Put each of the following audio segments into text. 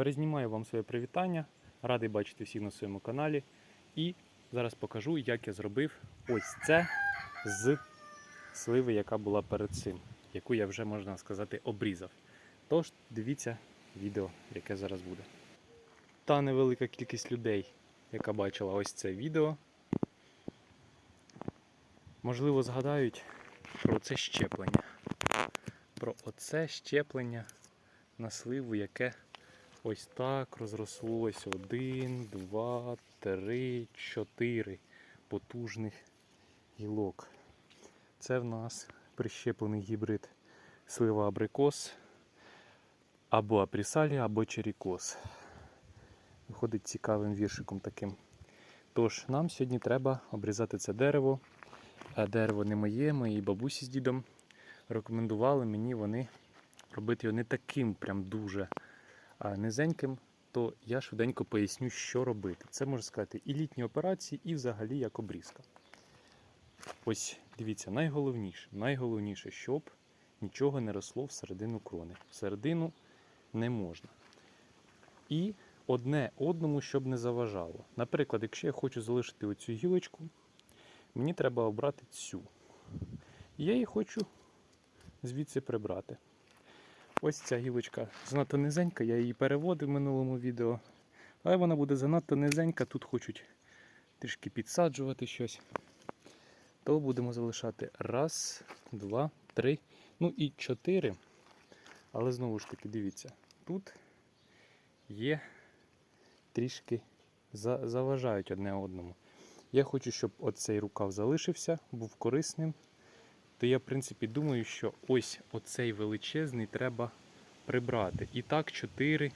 Перезнімаю вам своє привітання. Радий бачити всіх на своєму каналі. І зараз покажу, як я зробив ось це з сливи, яка була перед цим, яку я вже, можна сказати, обрізав. Тож дивіться відео, яке зараз буде. Та невелика кількість людей, яка бачила ось це відео, можливо, згадають про це щеплення. Про оце щеплення на сливу, яке ось так розрослось. Один, два, три, чотири потужних гілок. Це в нас прищеплений гібрид слива абрикос або апрісалі, або черікос. Виходить цікавим віршиком таким. Тож, нам сьогодні треба обрізати це дерево. А дерево не моє, моїй бабусі з дідом рекомендували мені вони робити його не таким прям дуже низеньким, то я швиденько поясню, що робити. Це можна сказати і літні операції, і взагалі як обрізка. Ось дивіться, найголовніше, найголовніше, щоб нічого не росло всередину крони. Всередину не можна. І одне одному, щоб не заважало. Наприклад, якщо я хочу залишити оцю гілочку, мені треба обрати цю. І я її хочу звідси прибрати. Ось ця гілочка занадто низенька, я її переводив в минулому відео. Але вона буде занадто низенька, тут хочуть трішки підсаджувати щось. То будемо залишати раз, два, три, ну і чотири. Але знову ж таки, дивіться, тут є трішки заважають одне одному. Я хочу, щоб оцей рукав залишився, був корисним. То я, в принципі, думаю, що ось оцей величезний треба прибрати. І так, чотири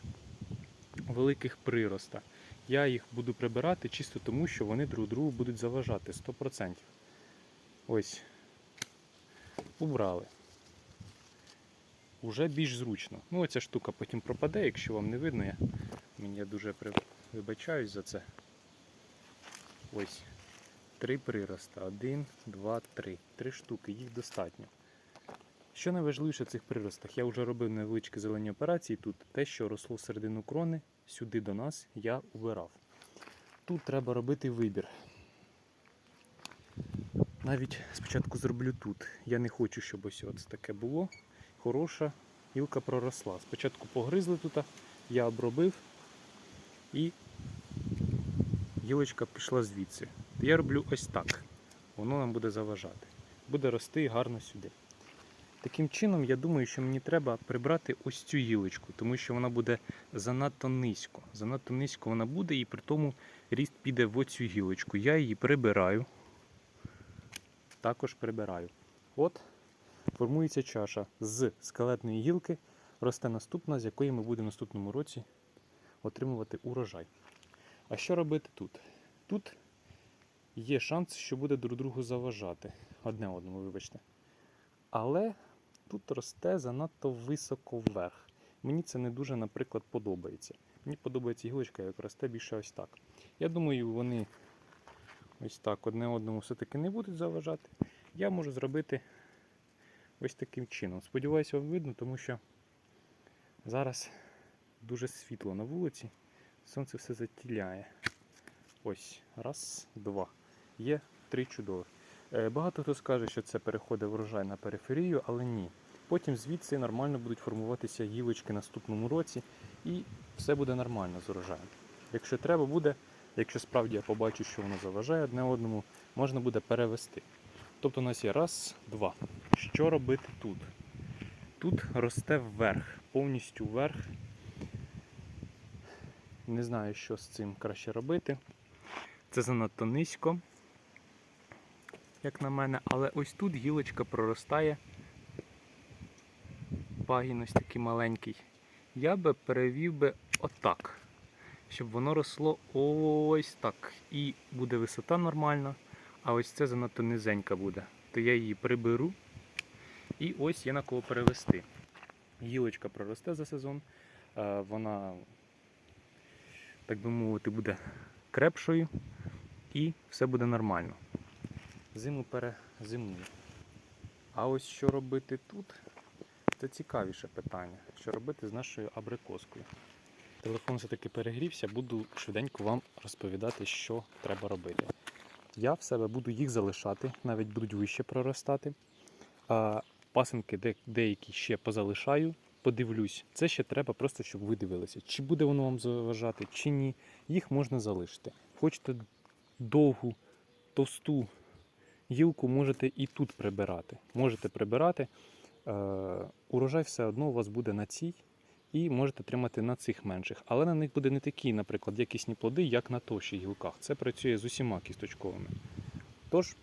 великих прироста. Я їх буду прибирати чисто тому, що вони друг другу будуть заважати 100%. Ось. Убрали. Уже більш зручно. Ну, оця штука потім пропаде, якщо вам не видно. Я, мені я дуже при- вибачаюсь за це. Ось. Три прироста. Один, два, три. Три штуки, їх достатньо. Що найважливіше в цих приростах? Я вже робив невеличкі зелені операції. Тут те, що росло всередину крони, сюди до нас я убирав. Тут треба робити вибір. Навіть спочатку зроблю тут. Я не хочу, щоб ось ось таке було. Хороша гілка проросла. Спочатку погризли тут, я обробив і гілочка пішла звідси. Я роблю ось так. Воно нам буде заважати. Буде рости гарно сюди. Таким чином, я думаю, що мені треба прибрати ось цю гілочку, тому що вона буде занадто низько. Занадто низько вона буде, і при тому ріст піде в оцю гілочку. Я її прибираю. Також прибираю. От формується чаша з скелетної гілки, росте наступна, з якої ми будемо наступному році отримувати урожай. А що робити тут? Тут є шанс, що буде друг другу заважати. Одне одному, вибачте. Але тут росте занадто високо вверх. Мені це не дуже, наприклад, подобається. Мені подобається гілочка, як росте більше ось так. Я думаю, вони ось так одне одному все-таки не будуть заважати. Я можу зробити ось таким чином. Сподіваюся, вам видно, тому що зараз дуже світло на вулиці. Сонце все затіляє. Ось, раз, два. Є три чудових. Е, Багато хто скаже, що це переходить врожай на периферію, але ні. Потім звідси нормально будуть формуватися гілочки наступному році, і все буде нормально з урожаєм. Якщо треба буде, якщо справді я побачу, що воно заважає одне одному, можна буде перевести. Тобто у нас є раз, два. Що робити тут? Тут росте вверх, повністю вверх. Не знаю, що з цим краще робити. Це занадто низько, як на мене, але ось тут гілочка проростає. Пагін ось такий маленький. Я би перевів би отак, щоб воно росло ось так. І буде висота нормальна, а ось це занадто низенька буде. То я її приберу і ось є на кого перевести. Гілочка проросте за сезон, е, вона, так би мовити, буде крепшою і все буде нормально. Зиму перезимую. А ось що робити тут, це цікавіше питання. Що робити з нашою абрикоскою. телефон все-таки перегрівся, буду швиденько вам розповідати, що треба робити. Я в себе буду їх залишати, навіть будуть вище проростати. А пасинки деякі ще позалишаю, подивлюсь. Це ще треба просто, щоб ви дивилися, чи буде воно вам заважати, чи ні. Їх можна залишити. Хочете довгу, товсту гілку, можете і тут прибирати. Можете прибирати. Е, урожай все одно у вас буде на цій, і можете тримати на цих менших. Але на них буде не такі, наприклад, якісні плоди, як на товщих гілках. Це працює з усіма кісточковими. Тож,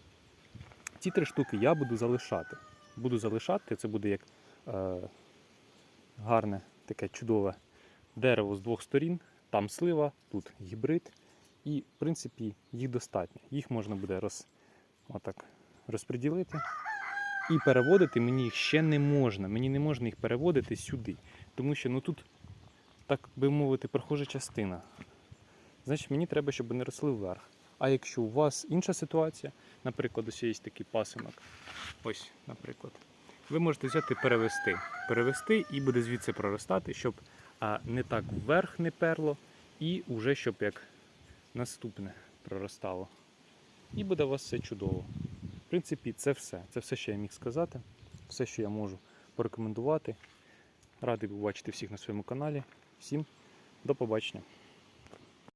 ці три штуки я буду залишати. Буду залишати, це буде як е, гарне, таке чудове дерево з двох сторін. Там слива, тут гібрид. І, в принципі, їх достатньо. Їх можна буде роз, отак, розподілити. І переводити мені їх ще не можна. Мені не можна їх переводити сюди. Тому що ну, тут, так би мовити, прохожа частина. Значить, мені треба, щоб вони росли вверх. А якщо у вас інша ситуація, наприклад, ось є такий пасинок, ось, наприклад, ви можете взяти перевести. Перевести і буде звідси проростати, щоб а, не так вверх не перло, і вже щоб як наступне проростало. І буде у вас все чудово. В принципі, це все. Це все, що я міг сказати, все, що я можу порекомендувати. Радий побачити всіх на своєму каналі. Всім до побачення.